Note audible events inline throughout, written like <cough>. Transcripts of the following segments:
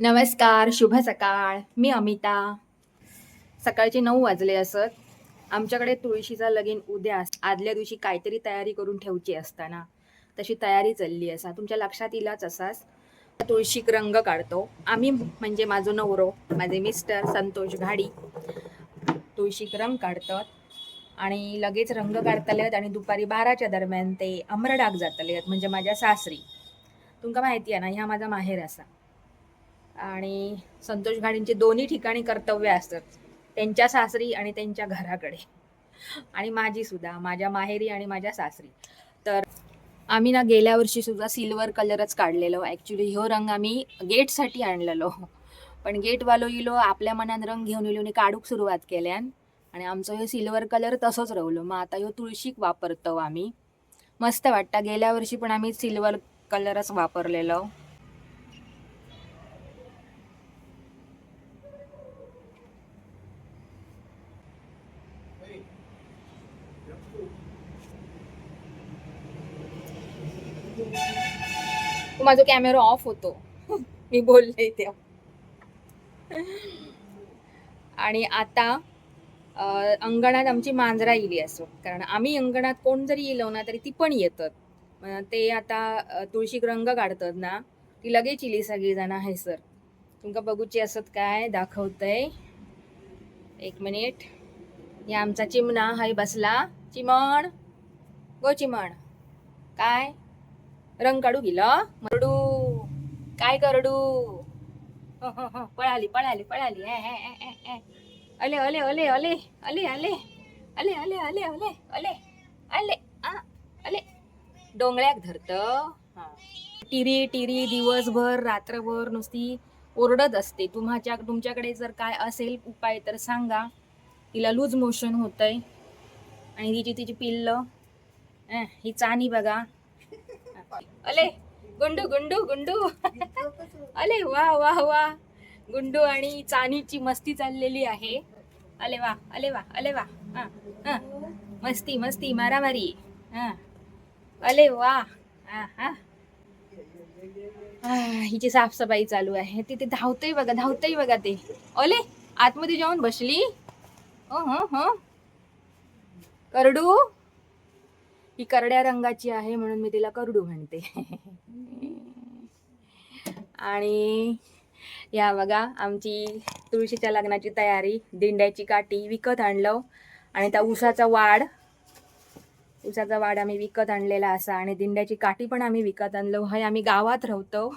नमस्कार शुभ सकाळ. मी अमिता. सकाळचे नऊ वाजले असत. आमच्याकडे तुळशीचा लगीन उद्या आदल्या दिवशी काहीतरी तयारी करून ठेवची असताना. तशी तयारी चालली असा. तुमच्या लक्षात येईलच असाच तुळशीक रंग काढतो. आम्ही म्हणजे माझो नवरो माझे मिस्टर संतोष घाडी. तुळशीक रंग काढतात आणि लगेच रंग काढतले आहेत आणि दुपारी बाराच्या दरम्यान ते अमरडाग जातले आहेत म्हणजे माझ्या सासरी. तुमका माहिती आहे ना ह्या माझा माहेर असा. आणि संतोष घाडींची दोन्ही ठिकाणी कर्तव्य असतात. त्यांच्या सासरी आणि त्यांच्या घराकडे. आणि माझी सुद्धा माझ्या माहेरी आणि माझ्या सासरी. तर आम्ही ना गेल्या वर्षी सुद्धा सिल्वर कलरच काढलेलो. ॲक्च्युली हो रंग आम्ही गेटसाठी आणलेलो. पण गेटवालो इलो आपल्या मनात रंग घेऊन येलो आणि काढूक सुरुवात केल्यान आणि आमचं हे सिल्वर कलर तसंच राहिलो. मग आता ह्यो तुळशीक वापरतो आम्ही. मस्त वाटतं. गेल्या वर्षी पण आम्ही सिल्वर कलरच वापरलेलो. माझा कॅमेरा ऑफ होतो. मी बोलले तेव्हा आणि आता अंगणात आमची मांजरा इली असो. कारण आम्ही अंगणात कोण जरी येलो ना तरी ती पण येतात. ते आता तुळशीक रंग काढतात ना ती लगेच इली सगळी जण आहे सर. तुमका बघूची असत काय? दाखवतंय. एक मिनिट. या आमचा चिमणा. हाय बसला. चिमण. गो चिमण. काय? रंग काढू गेलं मरडू काय करडू पळाली पळाली पळाली. अले अले अले अले अले अले. अले अले अले अले अले अले आ, अले. डोंगळ्याक धरत. टिरी टिरी दिवसभर रात्रभर नुसती ओरडत असते. तुम्हाच्या तुमच्याकडे जर काय असेल उपाय तर सांगा. तिला लूज मोशन होतंय. आणि तिची तिची पिल्ल ही चानी बघा. अले गुंडू गुंडू गुंडू. अले वा वा वा. गुंडू आणि चानीची मस्ती चाललेली आहे. अले वा अले वा अले वा. हा, हा. मस्ती मस्ती मारामारी. हा. अले वा. हा, हा. हिची साफसफाई चालू आहे. तिथे धावतंय बघा धावतंय बघा ते. अले आतमध्ये जाऊन बसली. हो हो हो. करडू. ही करड्या रंगाची आहे म्हणून मी तिला करडू म्हणते. आणि या बघा आमची तुळशीच्या लग्नाची तयारी दिंड्याची काठी विकत आणलं आणि त्या उसाचा वाढ उसाचा वाड आम्ही विकत आणलेला असा आणि दिंड्याची काठी पण आम्ही विकत आणलो. हय आम्ही गावात राहतो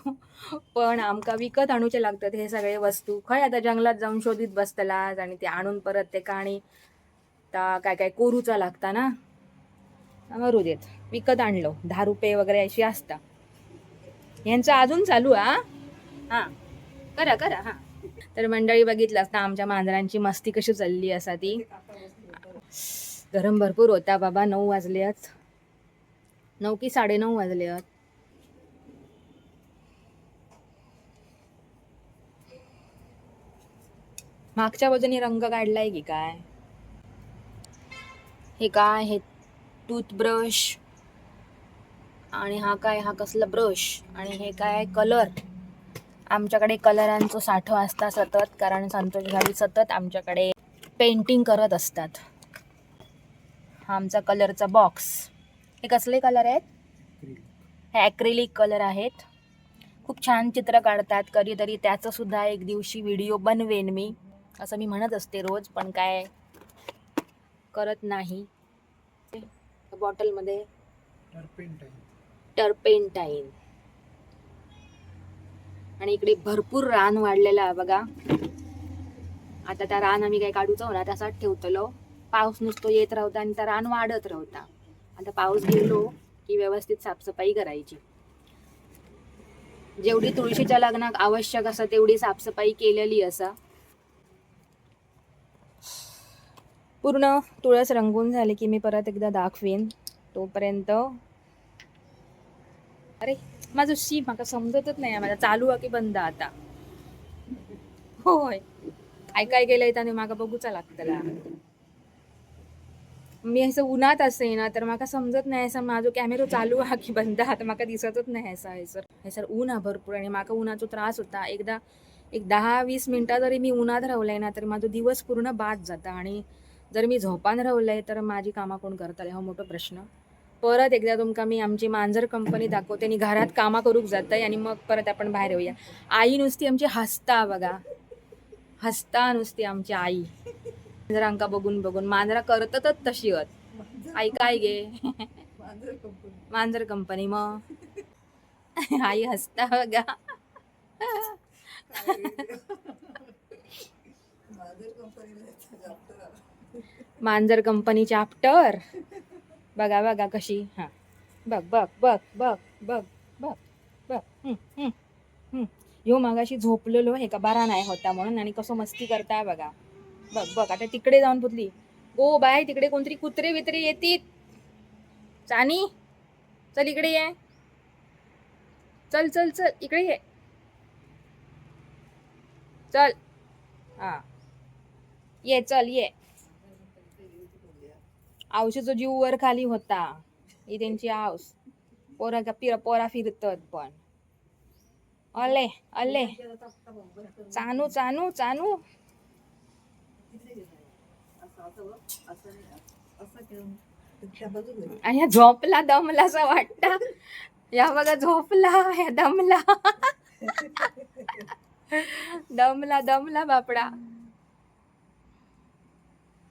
पण आमका विकत आणूचे लागतात हे सगळे वस्तू. खय आता जंगलात जाऊन शोधित बसतलाच आणि ते आणून परत ते काणी ता काय काय कोरूचा लागता ना? मरू देत विकत आणलो. दहा रुपये वगैरे अशी असता. यांचं अजून चालू हा? हा. करा करा हा. तर मंडळी बघितलं असता आमच्या मांजरांची मस्ती कशी चालली असा ती. गरम भरपूर होता बाबा नऊ वाजले आहेत नऊ की साडेनऊ वाजले आहेत मागच्या बाजूने रंग काढलाय की काय? हे काय हे टूथब्रश आणि हा काय हा कसला ब्रश आणि हे काय कलर आमच्याकडे कलरांचं साठं असता सतत कारण संतोष घाडी सतत आमच्याकडे पेंटिंग करत असतात. हा आमचा कलरचा बॉक्स हे कसले कलर आहेत? हे ॲक्रिलिक कलर आहेत. खूप छान चित्र काढतात. कधीतरी त्याचंसुद्धा एक दिवशी व्हिडिओ बनवेन मी. असं मी म्हणत असते रोज पण काय करत नाही. बॉटलमध्ये. टर्पेंटाईन. आणि इकडे भरपूर रान वाढलेलं आहे बघा. आता त्या रान आम्ही काय काढूचो ना तसाच ठेवतलो. पाऊस नुसतो येत राहता आणि त्या रान वाढत राहता. आता पाऊस गेलो की व्यवस्थित साफसफाई करायची. जेवढी तुळशीच्या लग्नात आवश्यक असा तेवढी साफसफाई केलेली असा. पूर्ण तुळस रंगून झाली की मी परत एकदा दाखवेन. तोपर्यंत अरे माझं शी मला समजतच नाही माझा चालू आहे की बंद आता? होय. काय काय गेलंय त्याने माका बघूचा लागतला मी असं उन्हात असे ना तर मला समजत नाही असं. माझा कॅमेरो चालू हा की बंद हा तर दिसतच नाही असं हयसर हयसर ऊन हा भरपूर आणि म्हाका उन्हाचा त्रास होता. एकदा एक दहा वीस मिनटां जरी मी उन्हात रावलंय ना तर माझा दिवस पूर्ण बाद जाता आणि जर मी झोपान रावलंय तर माझी कामां कोण करतले हो मोठो प्रश्न. परत एकदा तुमका मी आमची मांजर कंपनी दाखवते आणि घरात कामां करूक जातंय आणि मग परत आपण बाहेर येऊया. आई नुसती आमची हसता बघा. हसता नुसती आमची आई. मांजरांका बघून बघून. मांजरा करतच तशी होत आई काय गे. मांजर कंपनी मग आई हसता बघा. मांजर मांजर कंपनीची आफ्टर बघा बघा कशी. हा. बघ बघ बघ बघ बघ बघ बघ. ह्यो मागाशी झोपलेलो हे का बरा नाही होता म्हणून आणि कसं मस्ती करताय बघा. बघ बघ आता तिकडे जाऊन पुतली. ओ बाय तिकडे कोणतरी कुत्रे वित्रे येतील. चानी चल इकडे ये. चल चल चल इकडे ये. चल. हा. ये चल ये. आवशीचा जीव वर खाली होता. ही त्यांची आऊस पोरा पिरा पोरा फिरतात पण. अले अले चानू चानू चानू. आणि झोपला दमला असं वाटत. या बघा झोपला ह्या दमला. दमला दमला बापडा.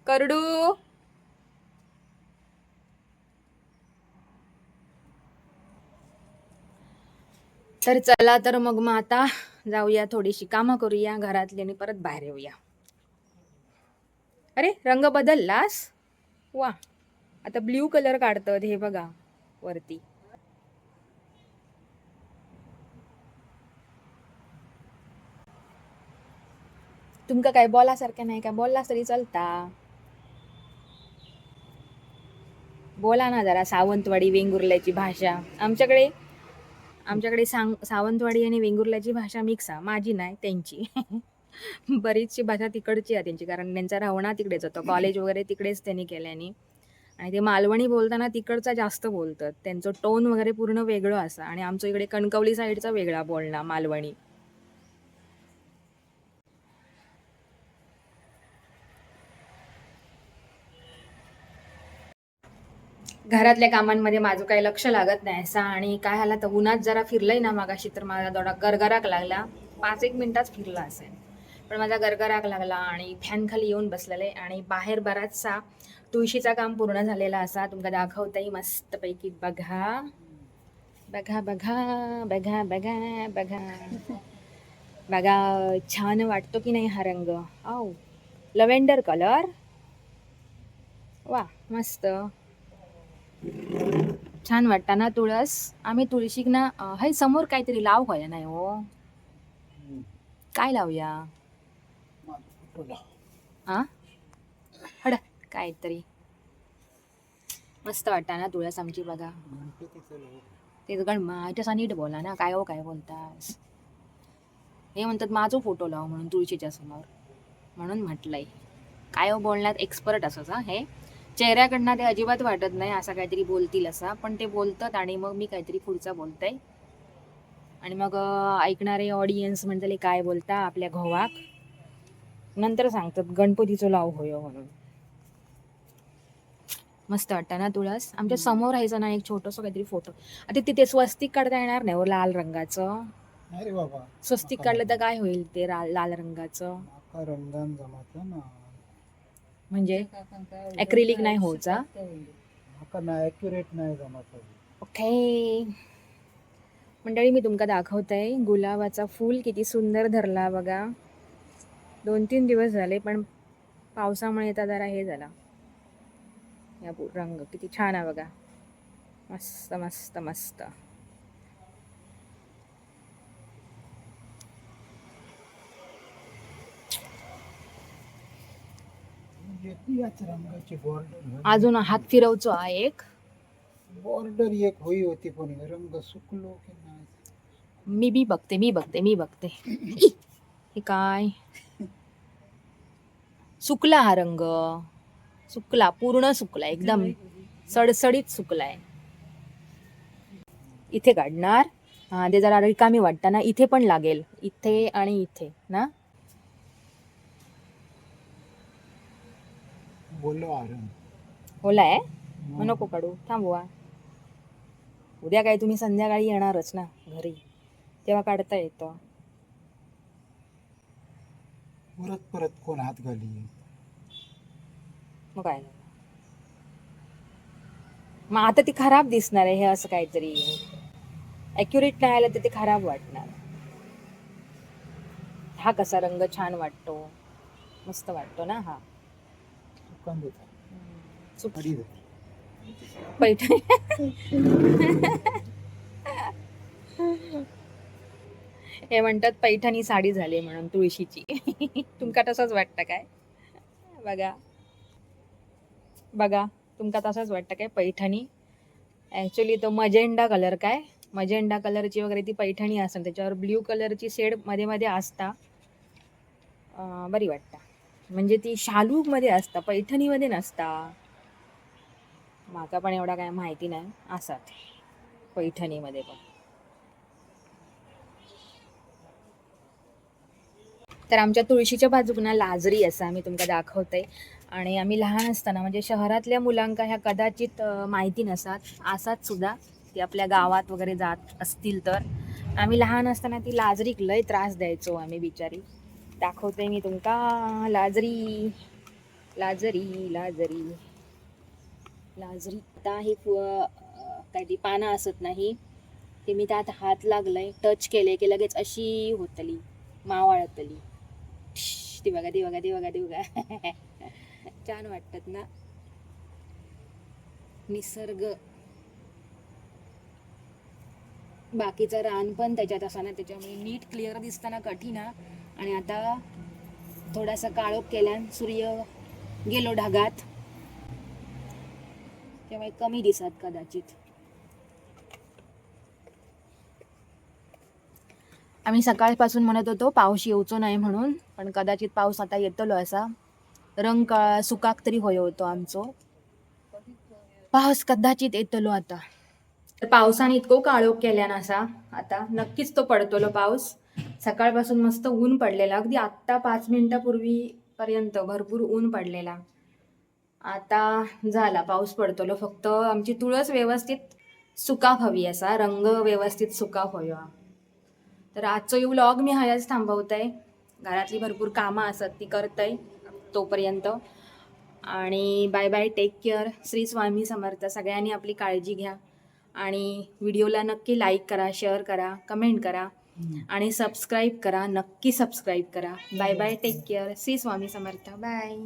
करडू. तर चला तर मग मग आता जाऊया थोडीशी कामं करूया घरातली आणि परत बाहेर येऊया. अरे रंग बदललास? वा. आता ब्ल्यू कलर काढतात हे बघा वरती. तुमका काय बोलासारखं नाही का? बोललास तरी चलता. बोला ना जरा सावंतवाडी वेंगुर्ल्याची भाषा. आमच्याकडे आमच्याकडे सांग सावंतवाडी आणि वेंगुर्ल्याची भाषा मिक्स आहे माझी नाही त्यांची. <laughs> बरीचशी भाषा तिकडची आहे त्यांची कारण त्यांचा राहणा तिकडेच होतो. कॉलेज वगैरे तिकडेच त्यांनी केल्याने. आणि ते मालवणी बोलताना तिकडचा जास्त बोलतात. त्यांचं टोन वगैरे पूर्ण वेगळं असा. आणि आमचं इकडे कणकवली साईडचा वेगळा बोलणं मालवणी. घरातल्या कामांमध्ये माझं काही लक्ष लागत नाही असं. आणि काय आला तर उन्हात जरा फिरलंय ना मागाशी तर माझा थोडा गरगराक लागला. पाच एक मिनिटाच फिरला असेल पण माझा गरगराक लागला आणि फॅनखाली येऊन येऊन बसलेले. आणि बाहेर बराचसा तुळशीचा काम पूर्ण झालेला असा. तुमका दाखवताही मस्तपैकी. बघा. बघा बघा बघा बघा बघा. बघा छान वाटतो की नाही हा रंग. औ. लव्हेंडर कलर वा मस्त. छान वाटतं ना तुळस? आम्ही तुळशीक ना हे समोर काहीतरी लाव होया नाही हो. काय लावूया? हा हड काहीतरी. मस्त वाटतं ना तुळस आमची बघा. ते गण माझ्या नीट बोला ना काय हो काय बोलतास? हे म्हणतात माझो फोटो लाव म्हणून तुळशीच्या समोर. म्हणून म्हटलंय. काय हो बोलण्यात एक्सपर्ट असंच हा हे? चेहऱ्याकडनं ते अजिबात वाटत नाही असं काहीतरी बोलतील असं. पण ते बोलतात आणि मग मी काहीतरी पुढचा बोलतंय. आणि मग ऐकणारे ऑडियन्स म्हणतले काय बोलता आपल्या घोवाक? नंतर सांगतात गणपतीचं लाव होय म्हणून. मस्त वाटतं ना तुळस? आमच्यासमोर राहायचं ना एक छोटंसं काहीतरी फोटो आता तिथे स्वस्तिक काढता येणार नाही हो लाल रंगाचं. अरे बाबा. स्वस्तिक काढलं तर काय होईल ते लाल रंगाचं? रंगान जमात ना. म्हणजे ॲक्रिलिक नाही होचा माका ना ॲक्युरेट नाही. जमात ओके मंडळी मी तुमका दाखवते गुलाबाचा फूल किती सुंदर धरला बघा. दोन तीन दिवस झाले पण पावसामुळे आता जरा हे झाला. या रंग किती छान आहे बघा. मस्त मस्त मस्त येते याच रंगाची बॉर्डर अजून हात फिरवचो हा एक. बॉर्डर एक होई होती पण रंग सुकलो की नाही? मी बी बघते मी बघते मी बघते! <coughs> हे काय? सुकला हा रंग. सुकला पूर्ण सुकला एकदम सडसडीत सुकलाय. इथे काढणार. हा ते जरा रिकामी वाटतं ना इथे पण लागेल. इथे आणि इथे ना? बोललो आरण ओलाय मग नको काढू. थांबवा उद्या काय तुम्ही संध्याकाळी येणारच ना घरी. तेव्हा काढता येतं. परत परत कोण हात घाली? मग काय झालं? मग आता ती खराब दिसणार आहे हे असं काहीतरी. ॲक्युरेट नाही आलं तर ते खराब वाटणार. हा कसा रंग छान वाटतो. मस्त वाटतो ना हा. कढी देतात पैठणी. हे म्हणतात पैठणी साडी झाली म्हणून तुळशीची. तुमका तसंच वाटतं काय? बघा. बघा तुमका तसंच वाटतं काय? पैठणी. ॲक्च्युली तो मजेंडा कलर काय? मजेंडा कलरची वगैरे ती पैठणी असतात त्याच्यावर ब्ल्यू कलरची शेडमध्ये मध्ये असता. बरी वाटतं. म्हणजे ती शालूमध्ये असता पैठणीमध्ये नसता. माका पण एवढा काय माहिती नाही असात पैठणीमध्ये पण. तर आमच्या तुळशीच्या बाजूक ना लाजरी असा आम्ही तुमका दाखवते आणि आम्ही लहान असताना म्हणजे शहरातल्या मुलांका ह्या कदाचित माहिती नसतात आसात सुद्धा ती आपल्या गावात वगैरे जात असतील तर. आम्ही लहान असताना ती लाजरीक लय त्रास द्यायचो आम्ही बिचारी. दाखवते मी तुमका. लाजरी लाजरी लाजरी. लाजरी. आता हे फु पानं असत नाही. ते मी त्यात हात लागलंय. टच केले की लगेच अशी होतली. मावाळतली ती बघा ती बघा ती बघा ती बघा. <laughs> छान वाटतात ना? निसर्ग. बाकीचं रान पण त्याच्यात असा ना त्याच्यामुळे नीट क्लिअर दिसताना कठीण हा. आणि आता थोडासा काळोख केल्यान सूर्य गेलो ढगात. त्यामुळे कमी दिसत कदाचित. आम्ही सकाळपासून म्हणत होतो पाऊस येऊचो नाही म्हणून पण कदाचित पाऊस आता येतलो असा. रंग काळा सुकाक तरी होय होतो आमचो. पाऊस कदाचित येतलो आता. तर पावसाने इतको काळोख केल्यान असा आता नक्कीच तो पडतलो पाऊस. सकाळपासून मस्त ऊन पडलेला. अगदी आत्ता पाच मिनिटापूर्वी पर्यंत भरपूर ऊन पडलेला. आता झाला पाऊस पडतोलो. फक्त आमची तुळस व्यवस्थित सुकाक हवी असा रंग व्यवस्थित सुकाक हवा तर आजचो यू व्लॉग मी हयाच आहे घरातली भरपूर कामं असत ती करतय तोपर्यंत. आणि bye bye take care Shri Swami Samarth. सगळ्यांनी आपली काळजी घ्या. आणि व्हिडिओला नक्की लाईक करा शेअर करा कमेंट करा. आणि सबस्क्राईब करा. नक्की सबस्क्राईब करा. Bye bye take care Shri Swami Samarth bye